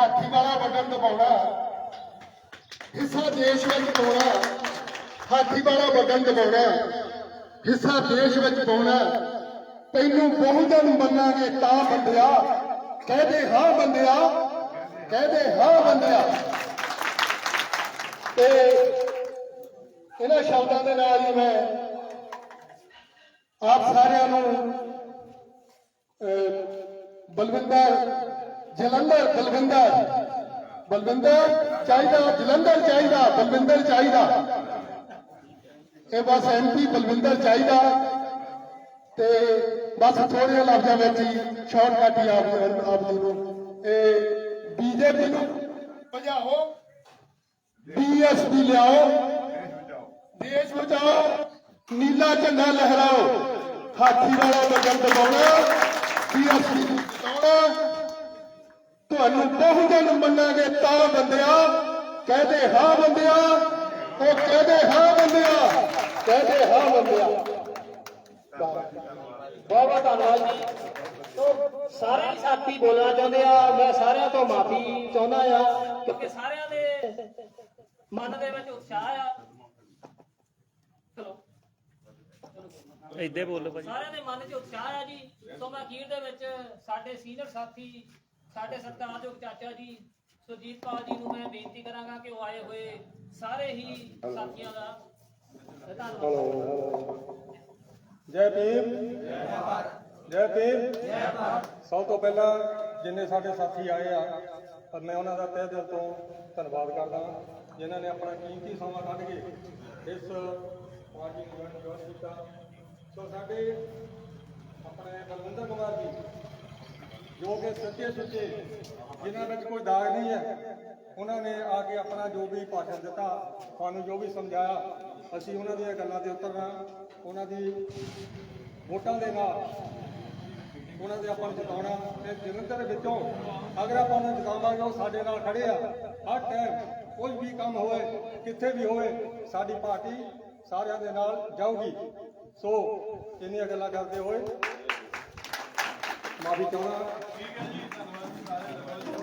ਹਾਥੀ ਵਾਲਾ ਬਟਨ ਦਬਾਉਣਾ। ਹਿੱਸਾ ਦੇਸ਼ ਵਿੱਚ ਪਾਉਣਾ। ਹਾਥੀ ਵਾਲਾ ਬਟਨ ਦਬਾਉਣਾ। ਹਿੱਸਾ ਦੇਸ਼ ਵਿੱਚ ਪਾਉਣਾ। ਤੈਨੂੰ ਬਹੁਜਨ ਮੰਨਾਂਗੇ ਤਾਂ ਬੰਦਿਆ। ਕਹਦੇ ਹਾਂ ਬੰਦਿਆ। ਕਹਦੇ ਹਾਂ ਬੰਦਿਆ। ਤੇ ਇਹਨਾਂ ਸ਼ਬਦਾਂ ਦੇ ਨਾਲ ਹੀ ਮੈਂ ਆਪ ਸਾਰਿਆਂ ਨੂੰ ਅਹ, ਬਲਵਿੰਦਰ ਜਲੰਧਰ, ਬਲਵਿੰਦਰ। ਬਲਵਿੰਦਰ ਚਾਹੀਦਾ, ਜਲੰਧਰ ਚਾਹੀਦਾ, ਬਲਵਿੰਦਰ ਚਾਹੀਦਾ। ਇਹ ਬਸ ਐਮਪੀ ਬਲਵਿੰਦਰ ਚਾਹੀਦਾ। ਤੇ ਬਸ ਥੋੜੇ ਲਫ਼ਜ਼ਾਂ ਵਿੱਚ ਹੀ ਸ਼ਾਰਟਕਟ ਹੀ ਆਪ ਆਪ ਜੀ ਨੂੰ। ਇਹ ਬੀਜੇਪੀ ਨੂੰ ਭਜਾਓ। ਬੀਐਸਪੀ ਲਿਆਓ। ਦੇਸ਼ ਬਚਾਓ। ਨੀਲਾ ਝੰਡਾ ਲਹਿਰਾਓ। ਹਾਥੀ ਵਾਲਾ ਬਟਨ ਦਬਾਉਣਾ। ਬੀਐਸਪੀ ਤਾਂ ਬੰਦਿਆ ਕਹਦੇ ਹਾਂ ਬੰਦਿਆ ਉਹ ਕਹਦੇ ਹਾਂ ਬੰਦਿਆ ਕਹਦੇ ਹਾਂ ਬੰਦਿਆ। ਬਹੁਤ ਬਹੁਤ ਧੰਨਵਾਦ ਜੀ। ਤੋ ਸਾਰੇ ਸਾਥੀ ਬੋਲਣਾ ਚਾਹੁੰਦੇ ਆ ਮੈਂ ਸਾਰਿਆਂ ਤੋਂ ਮਾਫੀ ਚਾਹੁੰਦਾ ਆ ਕਿਉਂਕਿ ਸਾਰਿਆਂ ਦੇ ਮਨ ਦੇ ਵਿੱਚ ਉਤਸ਼ਾਹ ਆ। ਚਲੋ। ਇੱਦੇ ਬੋਲੋ ਭਾਜੀ। ਸਾਰਿਆਂ ਦੇ ਮਨ 'ਚ ਉਤਸ਼ਾਹ ਆ ਜੀ। ਸੋ ਮੈਂ ਅਖੀਰ ਦੇ ਵਿੱਚ ਸਾਡੇ ਸੀਨੀਅਰ ਸਾਥੀ ਸਾਡੇ ਸਤਿਕਾਰਯੋਗ ਚਾਚਾ ਜੀ ਸੁਰਜੀਤ ਪਾਲ ਜੀ ਨੂੰ ਮੈਂ ਬੇਨਤੀ ਕਰਾਂਗਾ ਕਿ ਉਹ ਆਏ ਹੋਏ ਸਾਰੇ ਹੀ ਸਾਥੀਆਂ ਦਾ ਧੰਨਵਾਦ ਜੈ ਭੀਮ। ਜੈ ਭੀਮ। ਸਭ ਤੋਂ ਪਹਿਲਾਂ ਜਿੰਨੇ ਸਾਡੇ ਸਾਥੀ ਆਏ ਆ ਪਰ ਮੈਂ ਉਹਨਾਂ ਦਾ ਤਹਿ ਦਿਲ ਤੋਂ ਧੰਨਵਾਦ ਕਰਦਾ ਜਿਨ੍ਹਾਂ ਨੇ ਆਪਣਾ ਕੀਮਤੀ ਸਮਾਂ ਕੱਢ ਕੇ ਇਸ ਪਾਰਟੀ ਨੂੰ ਜੁਆਇਨ ਕੀਤਾ। ਸੋ ਸਾਡੇ ਆਪਣੇ ਬਲਵਿੰਦਰ ਕੁਮਾਰ ਜੀ ਜੋ ਕਿ ਸੱਚੇ ਸੁੱਚੇ, ਜਿਨ੍ਹਾਂ ਵਿੱਚ ਕੋਈ ਦਾਗ ਨਹੀਂ ਹੈ, ਉਹਨਾਂ ਨੇ ਆ ਕੇ ਆਪਣਾ ਜੋ ਵੀ ਭਾਸ਼ਣ ਦਿੱਤਾ, ਸਾਨੂੰ ਜੋ ਵੀ ਸਮਝਾਇਆ, ਅਸੀਂ ਉਹਨਾਂ ਦੀਆਂ ਗੱਲਾਂ ਤੇ ਉਤਰਨਾ, ਉਹਨਾਂ ਦੀ ਵੋਟਾਂ ਦੇ ਨਾਲ ਉਹਨਾਂ ਦੇ ਆਪਾਂ ਨੂੰ ਜਿਤਾਉਣਾ, ਤੇ ਜਲੰਧਰ ਵਿੱਚੋਂ ਅਗਰ ਆਪਾਂ ਨੂੰ ਜਿਤਾਵਾਂਗੇ, ਉਹ ਸਾਡੇ ਨਾਲ ਖੜੇ ਆ। ਹਰ ਟਾਈਮ ਕੋਈ ਵੀ ਕੰਮ ਹੋਵੇ ਕਿੱਥੇ ਵੀ ਹੋਵੇ ਸਾਡੀ ਪਾਰਟੀ ਸਾਰਿਆਂ ਦੇ ਨਾਲ ਜਾਊਗੀ। ਸੋ ਇੰਨੀਆਂ ਗੱਲਾਂ ਕਰਦੇ ਹੋਏ ਮਾਫੀ ਚਾਹੁੰਦਾ ਠੀਕ ਹੈ ਜੀ ਧੰਨਵਾਦ ਸਾਰਿਆਂ ਦਾ